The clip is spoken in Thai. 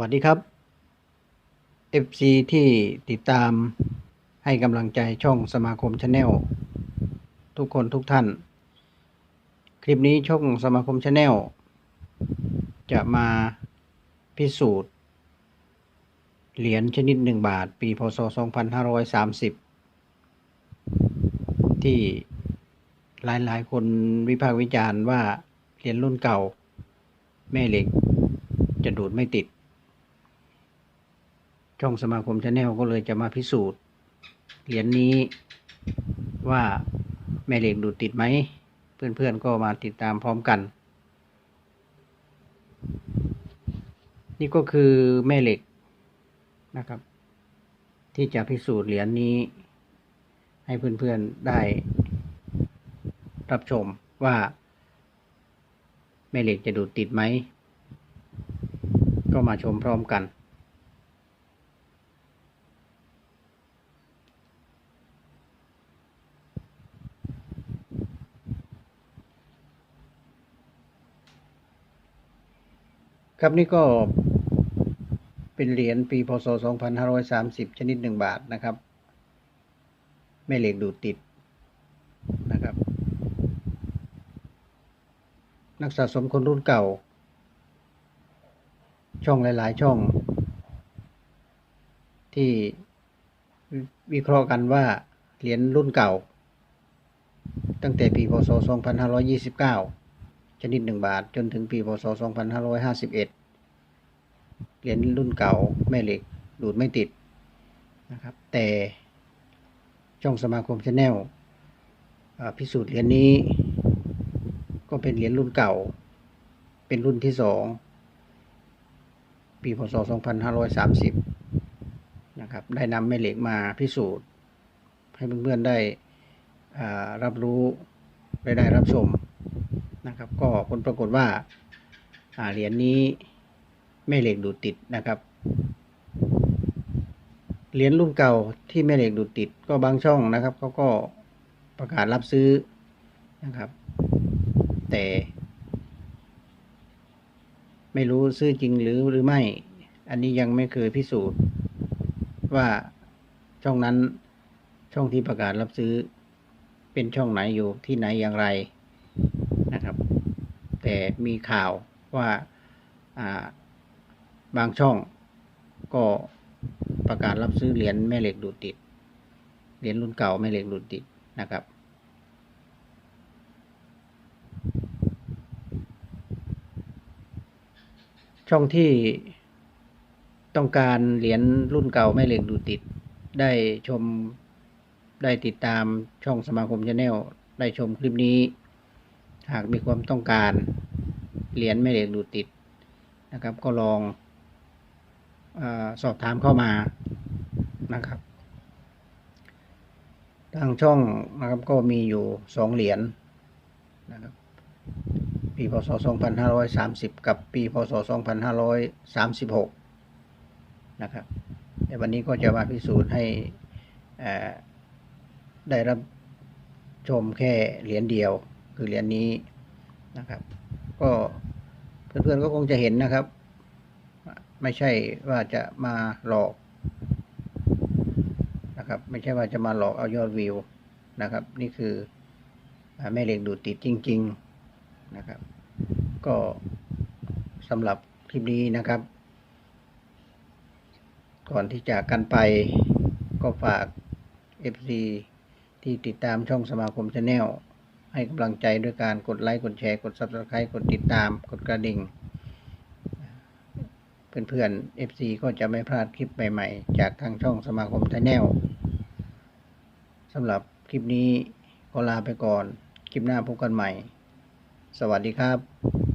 วัสดีครับ FC ที่ติดตามให้กำลังใจช่องสมาคมชาแนลทุกคนทุกท่าน คลิปนี้ช่องสมาคมชาแนลจะมาพิสูจน์ เหรียญชนิดหนึ่งบาท ปีพศ 2530 ที่หลายๆ คนวิพากษ์วิจารณ์ว่าเหรียญรุ่นเก่า แม่เหล็กจะดูดไม่ติด ช่องสมาคมชาแนลก็เลยจะมาพิสูจน์เหรียญนี้ว่าแม่เหล็กดูดติดไหม เพื่อนๆก็มาติดตามพร้อมกัน นี่ก็คือแม่เหล็กนะครับ ที่จะพิสูจน์เหรียญนี้ ให้เพื่อนๆได้รับชมว่าแม่เหล็กจะดูดติดไหม ก็มาชมพร้อมกัน ครับนี่ก็เป็นเหรียญปีพศ 2530 ชนิดหนึ่งบาทนะครับ แม่เหล็กดูดติดนะครับ นักสะสมคนรุ่นเก่า ช่องหลาย ๆ ช่อง ที่วิเคราะห์กันว่าเหรียญรุ่นเก่า ตั้งแต่ปีพศ 2529 ชนิดหนึ่งบาท จนถึงปีพศ 2551 เหรียญรุ่นเก่าแม่เหล็กดูดไม่ติดนะครับ แต่ช่องสมาคมชาแนลพิสูจน์เหรียญนี้ ก็เป็นเหรียญรุ่นเก่า เป็นรุ่นที่สองปีพศ 2530 นะครับ ได้นำแม่เหล็กมาพิสูจน์ ให้เพื่อนๆได้อ่ารับรู้ได้ได้รับชม นะครับ ก็ผลปรากฏว่าเหรียญนี้แม่เหล็กดูดติดนะครับเหรียญรุ่นเก่าที่แม่เหล็กดูดติดก็บางช่องนะครับเขาก็ประกาศรับซื้อนะครับ แต่ไม่รู้ซื้อจริงหรือหรือไม่ อันนี้ยังไม่เคยพิสูจน์ ว่าช่องนั้นช่องที่ประกาศรับซื้อเป็นช่องไหนอยู่ที่ไหนอย่างไร แต่มีข่าวว่าอ่าบางช่องก็ประกาศรับซื้อเหรียญแม่เหล็กดูดติด เหรียญรุ่นเก่าแม่เหล็กดูดติดนะครับ ช่องที่ต้องการเหรียญรุ่นเก่าแม่เหล็กดูดติด ได้ชมได้ติดตามช่องสมาคมชาแนลได้ชมคลิปนี้ หากมีความต้องการเหรียญแม่เหล็กดูดติดนะครับ ก็ลองอสอบถามเข้ามานะครับ ทางช่องนะครับก็มีอยู่สองเหรียญนะครับปีพศ 2530 กับปีพศ 2536 นะครับในวันนี้ก็จะมาพิสูจน์ให้ได้รับชมแค่เหรียญเดียว คือเหรียญนี้นะครับ ก็เพื่อนๆก็คงจะเห็นนะครับ ไม่ใช่ว่าจะมาหลอกนะครับ ไม่ใช่ว่าจะมาหลอกเอายอดวิวนะครับ นี่คือแม่เหล็กดูดติดจริง ๆนะครับ ก็สำหรับคลิปนี้นะครับ ก่อนที่จากกันไปก็ฝาก FC ที่ติดตามช่องสมาคมชาแนล ให้กำลังใจด้วยการกดไลค์ กดแชร์ กด Subscribe กดติดตาม กดกระดิ่ง เพื่อนๆ FC ก็จะไม่พลาดคลิปใหม่ๆ จากทางช่องสมาคมชาแนลสำหรับคลิปนี้ก็ลาไปก่อน คลิปหน้าพบกันใหม่ สวัสดีครับ